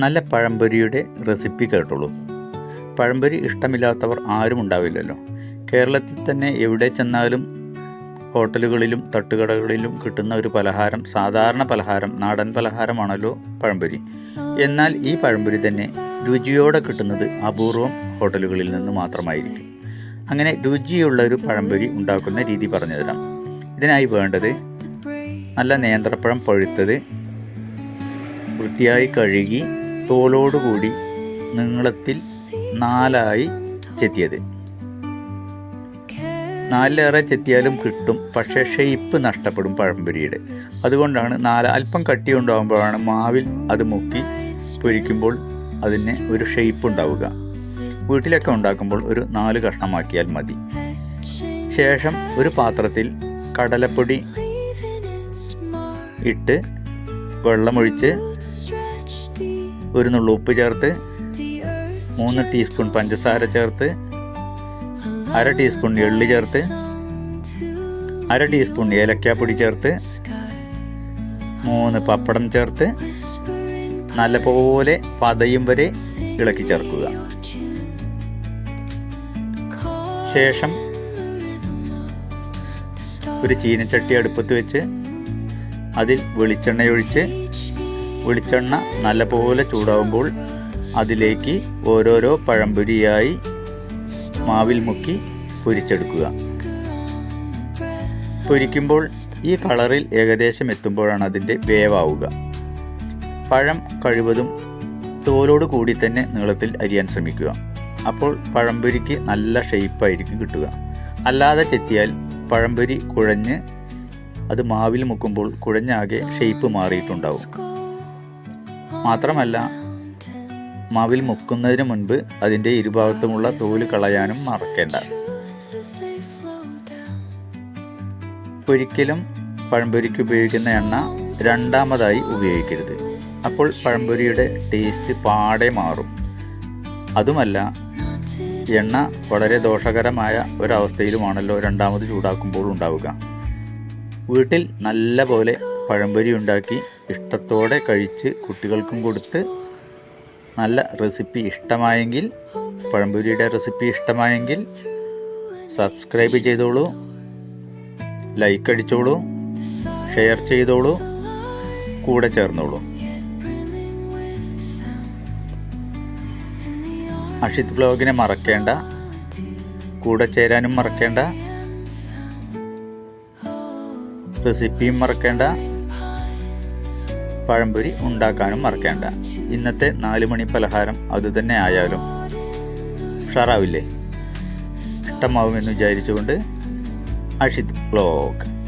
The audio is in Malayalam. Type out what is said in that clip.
നല്ല പഴംപൊരിയുടെ റെസിപ്പി കേട്ടോളൂ. പഴംപൊരി ഇഷ്ടമില്ലാത്തവർ ആരും ഉണ്ടാവില്ലല്ലോ. കേരളത്തിൽ തന്നെ എവിടെ ചെന്നാലും ഹോട്ടലുകളിലും തട്ടുകടകളിലും കിട്ടുന്ന ഒരു പലഹാരം സാധാരണ പലഹാരം നാടൻ പലഹാരമാണല്ലോ പഴംപൊരി. എന്നാൽ ഈ പഴംപൊരി തന്നെ രുചിയോടെ കിട്ടുന്നത് അപൂർവം ഹോട്ടലുകളിൽ നിന്ന് മാത്രമായിരിക്കും. അങ്ങനെ രുചിയുള്ള ഒരു പഴംപൊരി ഉണ്ടാക്കുന്ന രീതി പറഞ്ഞുതരാം ഇതിനായി വേണ്ടത് നല്ല നേന്ത്രപ്പഴം പഴുത്തത് വൃത്തിയായി കഴുകി തോലോടുകൂടി നീളത്തിൽ നാലായി ചെത്തിയത്. നാലിലേറെ ചെത്തിയാലും കിട്ടും പക്ഷേ ഷെയ്പ്പ് നഷ്ടപ്പെടും പഴംപൊരിയുടെ. അതുകൊണ്ടാണ് നാല് അല്പം കട്ടി ഉണ്ടാകുമ്പോഴാണ് മാവിൽ അത് മുക്കി പൊരിക്കുമ്പോൾ അതിന് ഒരു ഷെയ്പ്പ് ഉണ്ടാവുക. വീട്ടിലൊക്കെ ഉണ്ടാക്കുമ്പോൾ ഒരു നാല് കഷ്ണമാക്കിയാൽ മതി. ശേഷം ഒരു പാത്രത്തിൽ കടലപ്പൊടി ഇട്ട് വെള്ളമൊഴിച്ച് ഒരു നുള്ളു ഉപ്പ് ചേർത്ത് മൂന്ന് ടീസ്പൂൺ പഞ്ചസാര ചേർത്ത് അര ടീസ്പൂൺ എള്ളി ചേർത്ത് അര ടീസ്പൂൺ ഏലക്കാപ്പൊടി ചേർത്ത് മൂന്ന് പപ്പടം ചേർത്ത് നല്ലപോലെ പതയും വരെ ഇളക്കി ചേർക്കുക. ശേഷം ഒരു ചീനച്ചട്ടി അടുപ്പത്ത് വെച്ച് അതിൽ വെളിച്ചെണ്ണയൊഴിച്ച് വെളിച്ചെണ്ണ നല്ലപോലെ ചൂടാവുമ്പോൾ അതിലേക്ക് ഓരോരോ പഴംപൊരിയായി മാവിൽ മുക്കി പൊരിച്ചെടുക്കുക. പൊരിക്കുമ്പോൾ ഈ കളറിൽ ഏകദേശം എത്തുമ്പോഴാണ് അതിന്റെ വേവാവുക. പഴം കഴിവതും തോലോട് കൂടി തന്നെ നീളത്തിൽ അരിയാൻ ശ്രമിക്കുക. അപ്പോൾ പഴംപൊരിക്ക് നല്ല ഷെയ്പ്പായിരിക്കും കിട്ടുക. അല്ലാതെ ചെത്തിയാൽ പഴംപൊരി കുഴഞ്ഞ് അത് മാവിൽ മുക്കുമ്പോൾ കുഴഞ്ഞാകെ ഷെയ്പ്പ് മാറിയിട്ടുണ്ടാവും. മാത്രമല്ല മാവിൽ മുക്കുന്നതിന് മുൻപ് അതിന്റെ ഇരുഭാഗത്തുമുള്ള തോൽ കളയാനും മറക്കേണ്ട. ഒരിക്കലും പഴംപൊരിക്ക് ഉപയോഗിക്കുന്ന എണ്ണ രണ്ടാമതായി ഉപയോഗിക്കരുത്. അപ്പോൾ പഴംപൊരിയുടെ ടേസ്റ്റ് പാടെ മാറും. അതുമല്ല എണ്ണ വളരെ ദോഷകരമായ ഒരവസ്ഥയിലുമാണല്ലോ രണ്ടാമത് ചൂടാക്കുമ്പോൾ ഉണ്ടാവുക. വീട്ടിൽ നല്ല പോലെ പഴംപൊരി ഉണ്ടാക്കി ഇഷ്ടത്തോടെ കഴിച്ച് കുട്ടികൾക്കും കൊടുത്ത് നല്ല റെസിപ്പി ഇഷ്ടമായെങ്കിൽ പഴംപൊരിയുടെ റെസിപ്പി ഇഷ്ടമായെങ്കിൽ സബ്സ്ക്രൈബ് ചെയ്തോളൂ ലൈക്ക് അടിച്ചോളൂ ഷെയർ ചെയ്തോളൂ കൂടെ ചേർന്നോളൂ. അഷിത് ബ്ലോഗിനെ മറക്കേണ്ട കൂടെ ചേരാനും മറക്കേണ്ട റെസിപ്പിയും മറക്കേണ്ട. പഴംപൊരി ഉണ്ടാക്കാനും മറക്കേണ്ട. ഇന്നത്തെ നാല് മണി പലഹാരം അതുതന്നെ ആയാലും. ഉഷാറാവില്ലേ ഇഷ്ടമാവുമെന്ന് വിചാരിച്ചുകൊണ്ട് അഷിത് ബ്ലോഗ്